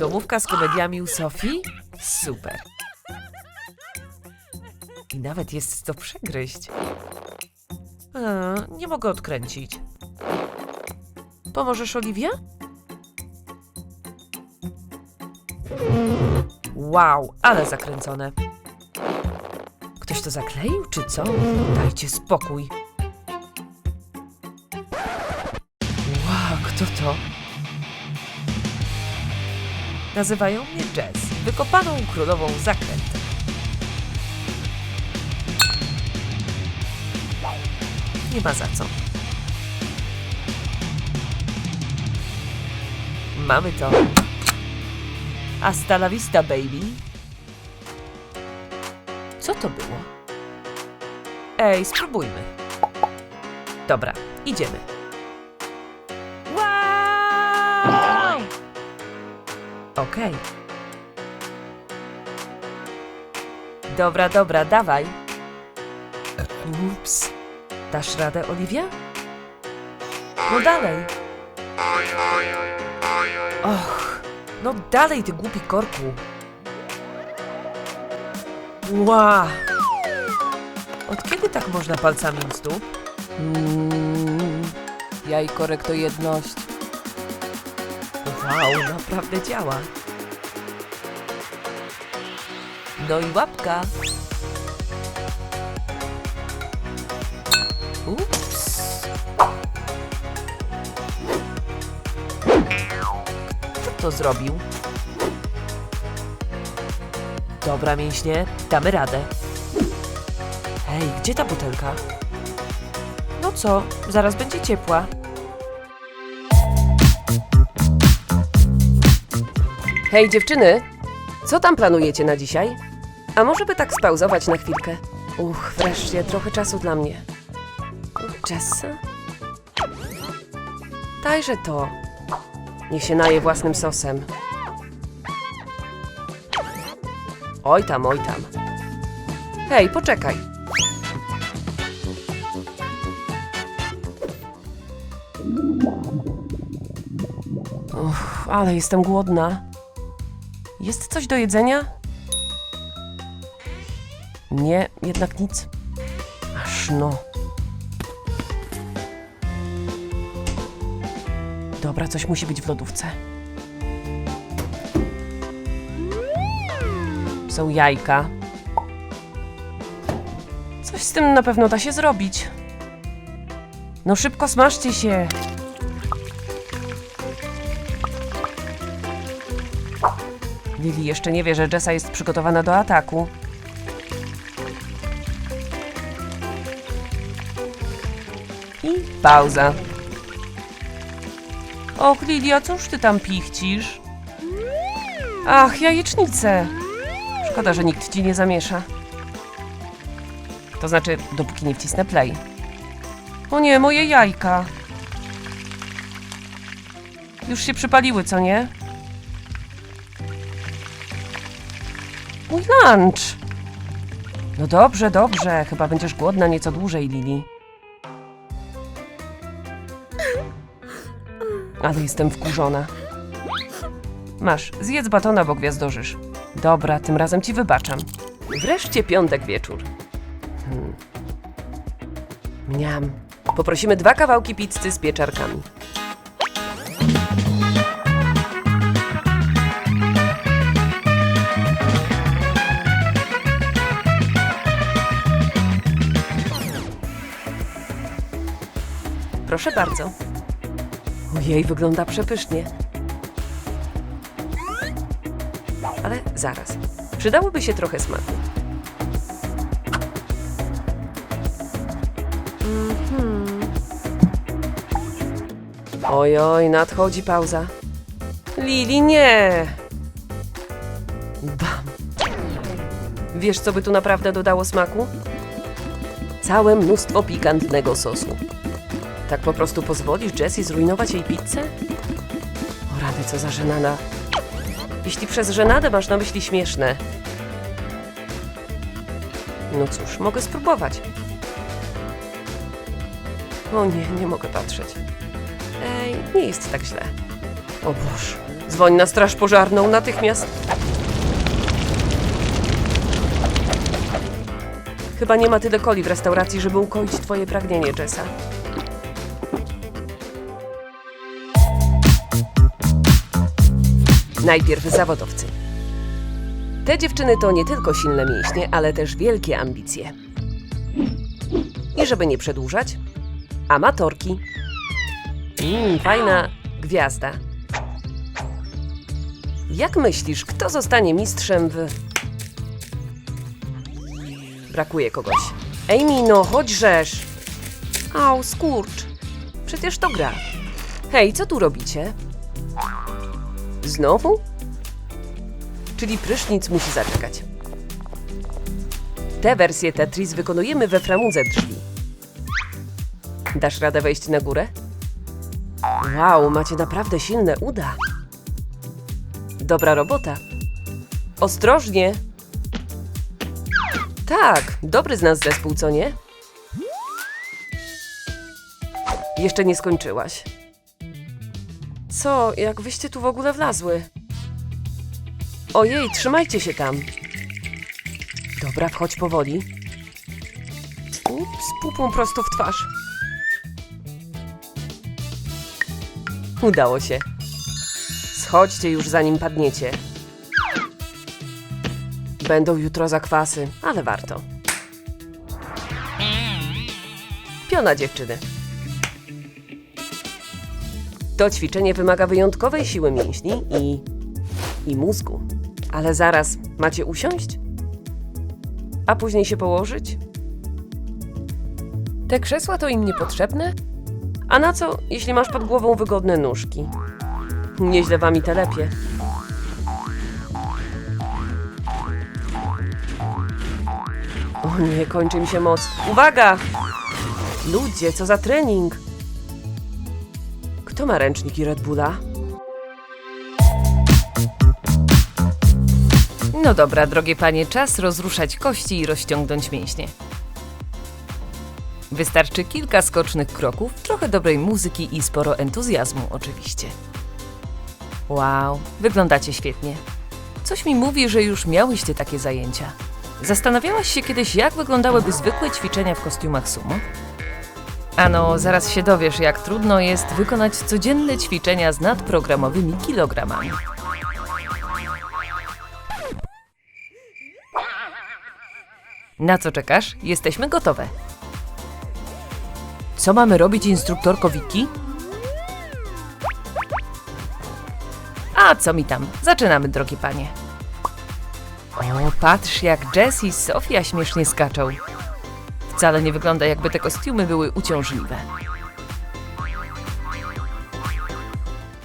Domówka z komediami u Sofii? Super. I nawet jest co przegryźć. A, nie mogę odkręcić. Pomożesz, Oliwia? Wow, ale zakręcone. Ktoś to zakleił, czy co? Dajcie spokój. Wow, kto to? Nazywają mnie Jess, wykopaną królową zakrętem. Nie ma za co. Mamy to. Hasta la vista, baby. Co to było? Ej, spróbujmy. Dobra, idziemy. Okej. Dobra, dobra, dawaj. Ups. Dasz radę, Oliwia? No dalej. Och, no dalej, ty głupi korku. Ła! Od kiedy tak można palcami u stóp? Mm, jajkorek to jedność. Wow, naprawdę działa. No i łapka. Ups. Kto to zrobił? Dobra, mięśnie, damy radę. Hej, gdzie ta butelka? No co, zaraz będzie ciepła. Hej dziewczyny, co tam planujecie na dzisiaj? A może by tak spauzować na chwilkę? Uch, wreszcie trochę czasu dla mnie. Jessa? Dajże to. Niech się naje własnym sosem. Oj tam, oj tam. Hej, poczekaj. Uff, ale jestem głodna. Jest coś do jedzenia? Nie, jednak nic. Aż no. Dobra, coś musi być w lodówce. Są jajka. Coś z tym na pewno da się zrobić. No szybko smażcie się. Lili jeszcze nie wie, że Jessa jest przygotowana do ataku. I pauza. Och, Lilia, cóż ty tam pichcisz? Ach, jajecznice. Szkoda, że nikt ci nie zamiesza. To znaczy, dopóki nie wcisnę play. O nie, moje jajka. Już się przypaliły, co nie? Mój lunch. No dobrze, dobrze. Chyba będziesz głodna nieco dłużej, Lili. Ale jestem wkurzona. Masz, zjedz batona, bo gwiazdorzysz. Dobra, tym razem ci wybaczam. Wreszcie piątek wieczór. Hmm. Mniam. Poprosimy dwa kawałki pizzy z pieczarkami. Proszę bardzo. Ojej, wygląda przepysznie. Ale zaraz. Przydałoby się trochę smaku. Mhm. Oj, oj, nadchodzi pauza. Lili, nie! Bam. Wiesz, co by tu naprawdę dodało smaku? Całe mnóstwo pikantnego sosu. Tak po prostu pozwolisz Jessie zrujnować jej pizzę? O rady, co za żenada. Jeśli przez żenadę masz na myśli śmieszne. No cóż, mogę spróbować. O nie, nie mogę patrzeć. Ej, nie jest tak źle. O Boż, Dzwoń na straż pożarną natychmiast. Chyba nie ma tyle coli w restauracji, żeby ukoić twoje pragnienie, Jessa. Najpierw zawodowcy. Te dziewczyny to nie tylko silne mięśnie, ale też wielkie ambicje. I żeby nie przedłużać, amatorki. Mm, fajna gwiazda. Jak myślisz, kto zostanie mistrzem w... Brakuje kogoś. Amy, no chodźżesz! Au, skurcz. Przecież to gra. Hej, co tu robicie? Znowu? Czyli prysznic musi zaczekać. Tę wersję Tetris wykonujemy we framudze drzwi. Dasz radę wejść na górę? Wow, macie naprawdę silne uda. Dobra robota. Ostrożnie. Tak, dobry z nas zespół, co nie? Jeszcze nie skończyłaś. Co, jak wyście tu w ogóle wlazły? Ojej, trzymajcie się tam. Dobra, wchodź powoli. Ups, pupą prosto w twarz. Udało się. Schodźcie już zanim padniecie. Będą jutro zakwasy, ale warto. Piona dziewczyny. To ćwiczenie wymaga wyjątkowej siły mięśni i, i mózgu. Ale zaraz, macie usiąść? A później się położyć? Te krzesła to im niepotrzebne? A na co, jeśli masz pod głową wygodne nóżki? Nieźle wami telepie. O nie, kończy mi się moc. Uwaga! Ludzie, co za trening! Kto ma ręczniki Red Bulla? No dobra, drogie panie, czas rozruszać kości i rozciągnąć mięśnie. Wystarczy kilka skocznych kroków, trochę dobrej muzyki i sporo entuzjazmu, oczywiście. Wow, wyglądacie świetnie. Coś mi mówi, że już miałyście takie zajęcia. Zastanawiałaś się kiedyś, jak wyglądałyby zwykłe ćwiczenia w kostiumach sumo? Ano, zaraz się dowiesz, jak trudno jest wykonać codzienne ćwiczenia z nadprogramowymi kilogramami. Na co czekasz? Jesteśmy gotowe. Co mamy robić, instruktorko Wiki? A co mi tam? Zaczynamy, drogie panie. O, patrz jak Jess i Sofia śmiesznie skaczą. Wcale nie wygląda jakby te kostiumy były uciążliwe.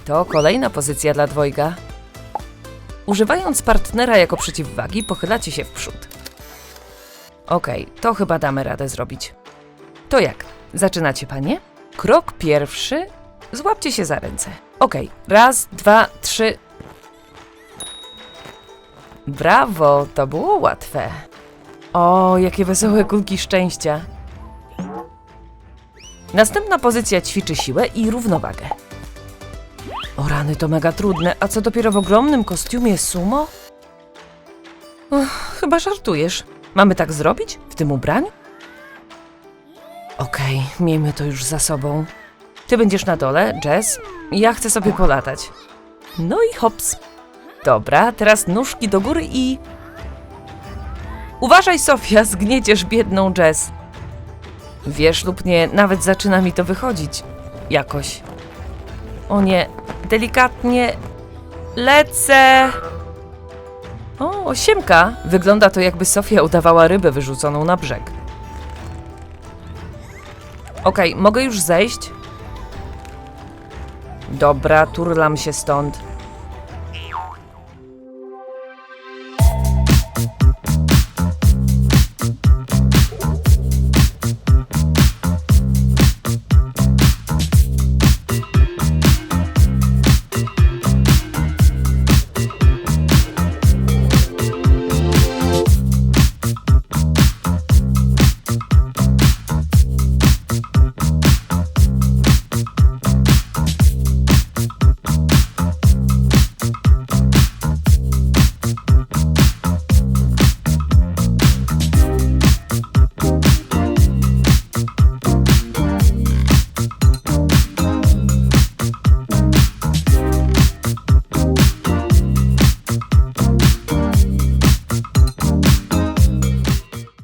To kolejna pozycja dla dwojga. Używając partnera jako przeciwwagi, pochylacie się w przód. Okej, to chyba damy radę zrobić. To jak? Zaczynacie, panie? Krok pierwszy. Złapcie się za ręce. Okej, raz, dwa, trzy. Brawo, to było łatwe. O, jakie wesołe kulki szczęścia. Następna pozycja ćwiczy siłę i równowagę. O rany, to mega trudne, a co dopiero w ogromnym kostiumie sumo? Uch, chyba żartujesz. Mamy tak zrobić? W tym ubraniu? Okej, miejmy to już za sobą. Ty będziesz na dole, Jess. Ja chcę sobie polatać. No i hops. Dobra, teraz nóżki do góry i... Uważaj, Sofia, zgnieciesz biedną Jess. Wiesz lub nie, nawet zaczyna mi to wychodzić. Jakoś. O nie, delikatnie. Lecę. O, siemka. Wygląda to jakby Sofia udawała rybę wyrzuconą na brzeg. Okej, mogę już zejść? Dobra, turlam się stąd.